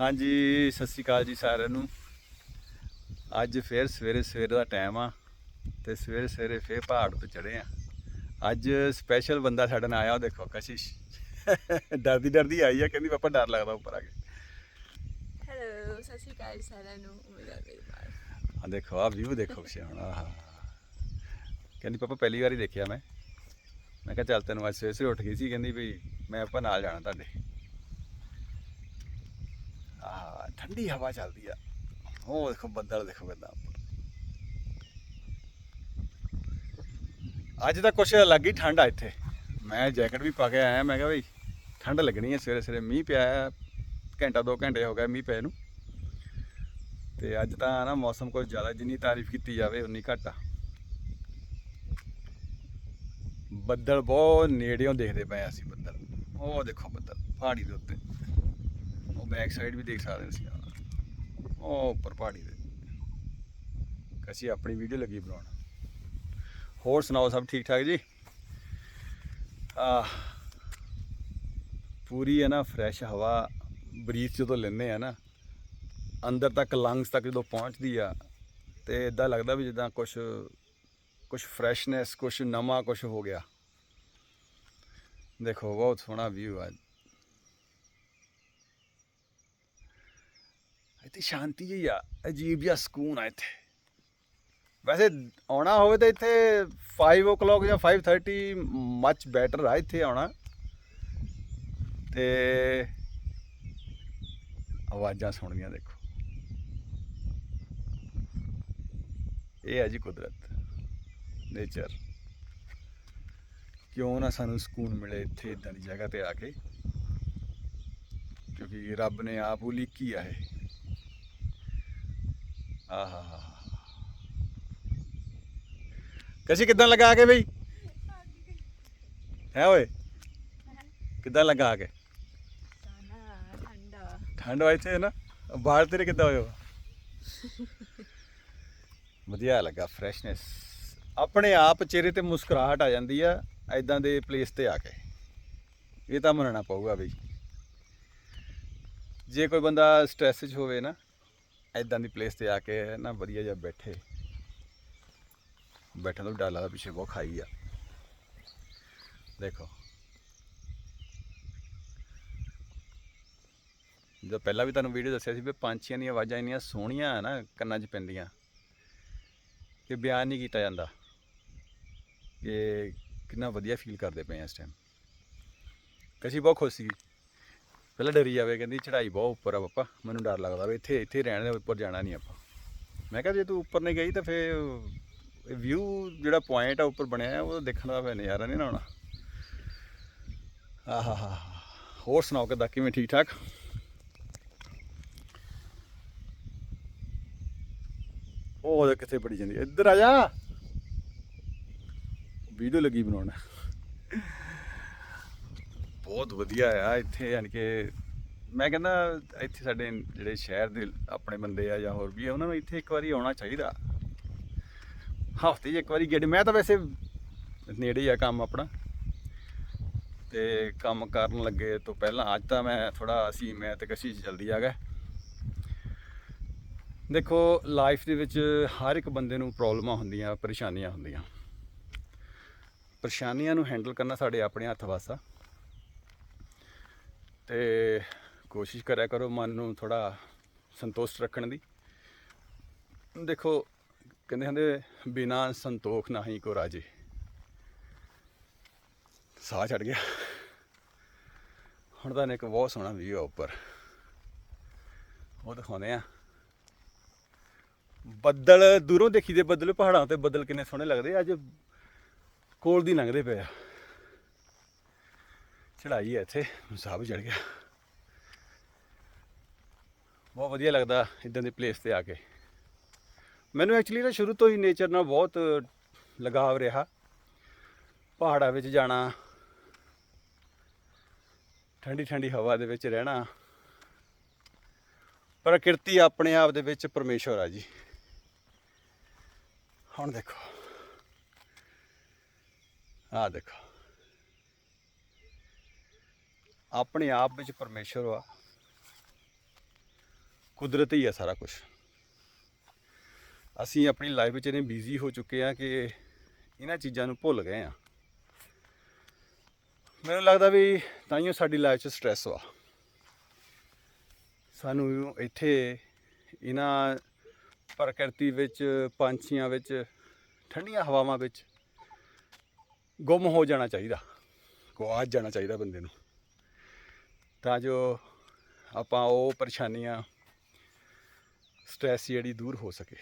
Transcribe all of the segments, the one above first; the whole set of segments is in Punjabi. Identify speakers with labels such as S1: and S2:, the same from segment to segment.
S1: ਹਾਂਜੀ ਸਤਿ ਸ਼੍ਰੀ ਅਕਾਲ ਜੀ ਸਾਰਿਆਂ ਨੂੰ। ਅੱਜ ਫੇਰ ਸਵੇਰੇ ਸਵੇਰ ਦਾ ਟਾਈਮ ਆ ਤੇ ਸਵੇਰੇ ਸਵੇਰੇ ਫੇਰ ਪਹਾੜ ਤੇ ਚੜੇ ਆ। ਅੱਜ ਸਪੈਸ਼ਲ ਬੰਦਾ ਸਾਡੇ ਨਾਲ ਆਇਆ ਉਹ ਦੇਖੋ ਕਸ਼ਿਸ਼। ਡਰਦੀ ਡਰਦੀ ਆਈ ਆ ਕਹਿੰਦੀ ਪਾਪਾ ਡਰ ਲੱਗਦਾ ਉੱਪਰ ਆ ਕੇ।
S2: ਹੈਲੋ ਸਤਿ ਸ਼੍ਰੀ ਅਕਾਲ ਸਾਰਿਆਂ ਨੂੰ ਉਮੀਦ ਹੈ ਮੇਰੀ ਬਾਤ
S1: ਆ ਦੇਖੋ ਆ ਵਿਊ ਦੇਖੋ ਹੁਣ ਆਹ। ਕਹਿੰਦੀ ਪਾਪਾ ਪਹਿਲੀ ਵਾਰੀ ਦੇਖਿਆ ਮੈਂ। ਮੈਂ ਕਿਹਾ ਚੱਲ ਤੈਨੂੰ ਅੱਜ ਸਵੇਰੇ ਸਵੇਰੇ ਉੱਠ ਗਈ ਸੀ ਕਹਿੰਦੀ ਵੀ ਮੈਂ ਆਪਾਂ ਨਾਲ ਜਾਣਾ ਤੁਹਾਡੇ ਆ ਠੰਡੀ ਹਵਾ ਚੱਲਦੀ ਆ। ਉਹ ਦੇਖੋ ਬੱਦਲ, ਦੇਖੋ ਕਿੱਦਾਂ। ਅੱਜ ਤਾਂ ਕੁਛ ਅਲੱਗ ਹੀ ਠੰਡ ਆ ਇੱਥੇ। ਮੈਂ ਜੈਕਟ ਵੀ ਪਾ ਕੇ ਆਇਆ, ਮੈਂ ਕਿਹਾ ਬਈ ਠੰਡ ਲੱਗਣੀ ਹੈ ਸਵੇਰੇ ਸਵੇਰੇ ਮੀਂਹ ਪਿਆ ਹੈ। ਘੰਟਾ, ਦੋ ਘੰਟੇ ਹੋ ਗਏ ਮੀਂਹ ਪਏ ਨੂੰ। ਤੇ ਅੱਜ ਤਾਂ ਨਾ ਮੌਸਮ ਕੁਝ ਜ਼ਿਆਦਾ, ਜਿੰਨੀ ਤਾਰੀਫ ਕੀਤੀ ਜਾਵੇ, ਉਨੀ ਘੱਟ ਆ। ਬੱਦਲ ਬਹੁਤ ਨੇੜਿਓਂ ਦੇਖਦੇ ਪਏ ਅਸੀਂ ਬੱਦਲ। ਉਹ ਦੇਖੋ ਬੱਦਲ, ਪਹਾੜੀ ਦੇ ਉੱਤੇ। ਉਹ ਬੈਕ ਸਾਈਡ ਵੀ ਦੇਖ ਸਕਦੇ ਸੀ ਉਹ ਉੱਪਰ ਪਹਾੜੀ ਦੇ ਅਸੀਂ ਆਪਣੀ ਵੀਡੀਓ ਲੱਗੀ ਬਣਾਉਣ। ਹੋਰ ਸੁਣਾਓ, ਸਭ ਠੀਕ ਠਾਕ ਜੀ? ਆ ਪੂਰੀ ਹੈ ਨਾ ਫਰੈਸ਼ ਹਵਾ ਬਰੀਥ ਜਦੋਂ ਲੈਂਦੇ ਆ ਨਾ, ਅੰਦਰ ਤੱਕ ਲੰਗਸ ਤੱਕ ਜਦੋਂ ਪਹੁੰਚਦੀ ਆ, ਤੇ ਇਦਾਂ ਲੱਗਦਾ ਵੀ ਜਿੱਦਾਂ ਕੁਝ ਕੁਝ ਫਰੈਸ਼ਨੈਸ ਕੁਝ ਨਵਾਂ ਕੁਝ ਹੋ ਗਿਆ। ਦੇਖੋ, ਬਹੁਤ ਸੋਹਣਾ ਵਿਊ ਆ। ਇੱਥੇ ਸ਼ਾਂਤੀ ਜਿਹੀ ਆ, ਅਜੀਬ ਜਿਹਾ ਸਕੂਨ ਆ ਇੱਥੇ। ਵੈਸੇ ਆਉਣਾ ਹੋਵੇ ਤਾਂ ਇੱਥੇ 5 o'clock ਜਾਂ 5:30 ਮੱਚ ਬੈਟਰ ਆ ਇੱਥੇ ਆਉਣਾ। ਤੇ ਆਵਾਜ਼ਾਂ ਸੁਣਨੀਆਂ ਦੇਖੋ। ਇਹ ਹੈ ਜੀ ਕੁਦਰਤ ਨੇਚਰ ਕਿਉਂ ਨਾ ਸਾਨੂੰ ਸਕੂਨ ਮਿਲੇ ਇੱਥੇ ਇਦਾਂ ਦੀ ਜਗ੍ਹਾ ਤੇ ਆ ਕੇ, ਕਿਉਂਕਿ ਰੱਬ ਨੇ ਆਪ ਉਲੀਕੀ ਆ ਇਹ। ਆਹਾ ਕਸੀ ਕਿਦਾਂ ਲਗਾ ਕੇ ਬਈ? ਹੈ ਓਏ? ਕਿਦਾਂ ਲਗਾ ਕੇ?
S2: ਸਾਨਾ ਠੰਡਾ
S1: ਠੰਡ ਵਾ ਇੱਥੇ ਨਾ। ਬਾਹਰ ਤੇਰੇ ਕਿੱਦਾਂ ਹੋਇਆ ਵਧੀਆ ਲੱਗਾ ਫਰੈਸ਼ਨੈਸ ਆਪਣੇ ਆਪ ਚਿਹਰੇ ਤੇ ਮੁਸਕਰਾਹਟ ਆ ਜਾਂਦੀ ਆ ਐਦਾਂ ਦੇ ਪਲੇਸ ਤੇ ਆ ਕੇ। ਇਹ ਤਾਂ ਮੰਨਣਾ ਪਊਗਾ ਬਈ। ਜੇ ਕੋਈ ਬੰਦਾ ਸਟ੍ਰੈਸ 'ਚ ਹੋਵੇ ਨਾ ਐਦਾਂ ਦੀ ਪਲੇਸ ਤੇ ਆ ਕੇ ਨਾ ਵਧੀਆ ਜਿਹਾ ਬੈਠੇ। ਬੈਠਣ ਤੋਂ ਡਰ ਲੱਗਦਾ ਪਿੱਛੇ ਬਹੁਤ ਖਾਈ ਆ। ਦੇਖੋ। ਜੋ ਪਹਿਲਾਂ ਵੀ ਤੁਹਾਨੂੰ ਵੀਡੀਓ ਦੱਸਿਆ ਸੀ ਵੀ ਪੰਛੀਆਂ ਦੀਆਂ ਆਵਾਜ਼ਾਂ ਇੰਨੀਆਂ ਸੋਹਣੀਆਂ ਆ ਨਾ ਕੰਨਾਂ 'ਚ ਪੈਂਦੀਆਂ ਕਿ ਬਿਆਨ ਨਹੀਂ ਕੀਤਾ ਜਾਂਦਾ ਕਿ ਕਿੰਨਾ ਵਧੀਆ ਫੀਲ ਕਰਦੇ ਪਏ ਆ ਇਸ ਟਾਈਮ ਕਸ਼ੀ ਬਹੁਤ ਖੁਸ਼ ਸੀ। ਪਹਿਲਾਂ ਡਰੀ ਜਾਵੇ ਕਹਿੰਦੀ ਚੜਾਈ ਬਹੁਤ ਉੱਪਰ ਆ ਪਾਪਾ ਮੈਨੂੰ ਡਰ ਲੱਗਦਾ ਵੀ ਇੱਥੇ ਇੱਥੇ ਰਹਿਣ ਦੇ ਉੱਪਰ ਜਾਣਾ ਨਹੀਂ ਆਪਾਂ। ਮੈਂ ਕਿਹਾ ਜੇ ਤੂੰ ਉੱਪਰ ਨਹੀਂ ਗਈ ਤਾਂ ਫੇਰ ਵਿਊ ਜਿਹੜਾ ਪੁਆਇੰਟ ਆ ਉੱਪਰ ਬਣਿਆ ਹੈ, ਉਹ ਦੇਖਣ ਦਾ ਫੇਰ ਨਜ਼ਾਰਾ ਨਹੀਂ ਨਾ ਆਉਣਾ। ਆਹਾ ਹੋਰ ਸੁਣਾਓ ਕਿੱਦਾਂ ਕਿਵੇਂ ਠੀਕ ਠਾਕ? ਉਹ ਕਿੱਥੇ ਪੜੀ ਜਾਂਦੀ ਇੱਧਰ ਆ ਜਾ। ਵੀਡੀਓ ਲੱਗੀ ਬਣਾਉਣਾ। ਬਹੁਤ ਵਧੀਆ ਆ, ਇੱਥੇ ਯਾਨੀ ਕਿ ਮੈਂ ਕਹਿੰਦਾ ਇੱਥੇ ਸਾਡੇ ਜਿਹੜੇ ਸ਼ਹਿਰ ਦੇ ਆਪਣੇ ਬੰਦੇ ਆ ਜਾਂ ਹੋਰ ਵੀ ਆ, ਉਹਨਾਂ ਨੂੰ ਇੱਥੇ ਇੱਕ ਵਾਰੀ ਆਉਣਾ ਚਾਹੀਦਾ। ਹਫ਼ਤੇ 'ਚ ਇੱਕ ਵਾਰੀ ਗੇੜੇ, ਮੈਂ ਤਾਂ ਵੈਸੇ ਨੇੜੇ ਹੀ ਆ ਕੰਮ ਆਪਣਾ। ਤੇ ਕੰਮ ਕਰਨ ਲੱਗੇ ਤੋਂ ਪਹਿਲਾਂ ਅੱਜ ਤਾਂ ਮੈਂ ਥੋੜਾ ਅਸੀਂ, ਮੈਂ ਤੇ ਕਸ਼ੀ ਜਲਦੀ ਆ ਗਏ ਦੇਖੋ ਲਾਈਫ ਦੇ ਵਿੱਚ ਹਰ ਇੱਕ ਬੰਦੇ ਨੂੰ ਪ੍ਰੋਬਲਮਾਂ ਹੁੰਦੀਆਂ, ਪਰੇਸ਼ਾਨੀਆਂ ਹੁੰਦੀਆਂ। ਪਰੇਸ਼ਾਨੀਆਂ ਨੂੰ ਹੈਂਡਲ ਕਰਨਾ ਸਾਡੇ ਆਪਣੇ ਹੱਥ ਵੱਸ ਤੇ ਕੋਸ਼ਿਸ਼ ਕਰਿਆ ਕਰੋ ਮਨ ਨੂੰ ਥੋੜਾ ਸੰਤੁਸ਼ਟ ਰੱਖਣ ਦੀ। ਦੇਖੋ, ਕਹਿੰਦੇ ਹੁੰਦੇ, ਬਿਨਾ ਸੰਤੋਖ ਨਹੀਂ ਕੋ ਰਾਜੇ। ਸਾਹ ਚੜ ਗਿਆ। ਹੁਣ ਤਾਂ ਇੱਕ ਬਹੁਤ ਸੋਹਣਾ ਵੀਊ ਆ ਉੱਪਰ ਉਹ ਦਿਖਾਉਂਦੇ ਆ ਬੱਦਲ, ਦੂਰੋਂ ਦੇਖੀ ਦੇ ਬੱਦਲ, ਪਹਾੜਾਂ ਤੇ ਬੱਦਲ ਕਿੰਨੇ ਸੋਹਣੇ ਲੱਗਦੇ ਅੱਜ ਕੋਲ ਦੀ ਲੰਘਦੇ ਪਏ ਆ। ਚੜਾਈ ਹੈ ਇੱਥੇ ਸਾਹ ਵੀ ਚੜ ਗਿਆ। ਬਹੁਤ ਵਧੀਆ ਲੱਗਦਾ ਇਦਾਂ ਦੇ ਪਲੇਸ ਤੇ ਆ ਕੇ। ਮੈਨੂੰ ਐਕਚੁਅਲੀ ਨਾ ਸ਼ੁਰੂ ਤੋਂ ਹੀ ਨੇਚਰ ਨਾਲ ਬਹੁਤ ਲਗਾਵ ਰਿਹਾ। ਪਹਾੜਾਂ ਵਿੱਚ ਜਾਣਾ, ਠੰਡੀ ਠੰਡੀ ਹਵਾ ਦੇ ਵਿੱਚ ਰਹਿਣਾ। ਪ੍ਰਕਿਰਤੀ ਆਪਣੇ ਆਪ ਦੇ ਵਿੱਚ ਪਰਮੇਸ਼ਵਰ ਆ ਜੀ। ਹੁਣ ਦੇਖੋ। ਆ ਦੇਖੋ। ਆਪਣੇ ਆਪ ਵਿੱਚ ਪਰਮੇਸ਼ਵਰ ਆ। ਕੁਦਰਤੀ ਆ ਸਾਰਾ ਕੁਝ ਅਸੀਂ ਆਪਣੀ ਲਾਈਫ ਵਿੱਚ ਇਹਨੇ ਬਿਜ਼ੀ ਹੋ ਚੁੱਕੇ ਆ ਕਿ ਇਹਨਾਂ ਚੀਜ਼ਾਂ ਨੂੰ ਭੁੱਲ ਗਏ ਆ। ਮੈਨੂੰ ਲੱਗਦਾ ਵੀ ਤਾਈਓ ਸਾਡੀ ਲਾਈਫ 'ਚ ਸਟ੍ਰੈਸ ਵਾ। ਸਾਨੂੰ ਇੱਥੇ ਇਹਨਾਂ ਪ੍ਰਕਿਰਤੀ ਵਿੱਚ, ਪੰਛੀਆਂ ਵਿੱਚ, ਠੰਡੀਆਂ ਹਵਾਵਾਂ ਵਿੱਚ ਗੁੰਮ ਹੋ ਜਾਣਾ ਚਾਹੀਦਾ। ਗਵਾਚ ਜਾਣਾ ਚਾਹੀਦਾ ਬੰਦੇ ਨੂੰ। ਤਾਂ ਜੋ ਆਪਾਂ ਉਹ ਪਰੇਸ਼ਾਨੀਆਂ ਸਟ੍ਰੈਸ ਜਿਹੜੀ ਦੂਰ ਹੋ ਸਕੇ।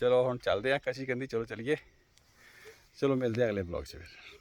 S1: ਚਲੋ ਹੁਣ ਚੱਲਦੇ ਆ ਕਸ਼ੀ ਕਹਿੰਦੀ, ਚਲੋ ਚਲੀਏ। ਚਲੋ ਮਿਲਦੇ ਆ ਅਗਲੇ ਬਲੌਗ 'ਚ ਫਿਰ।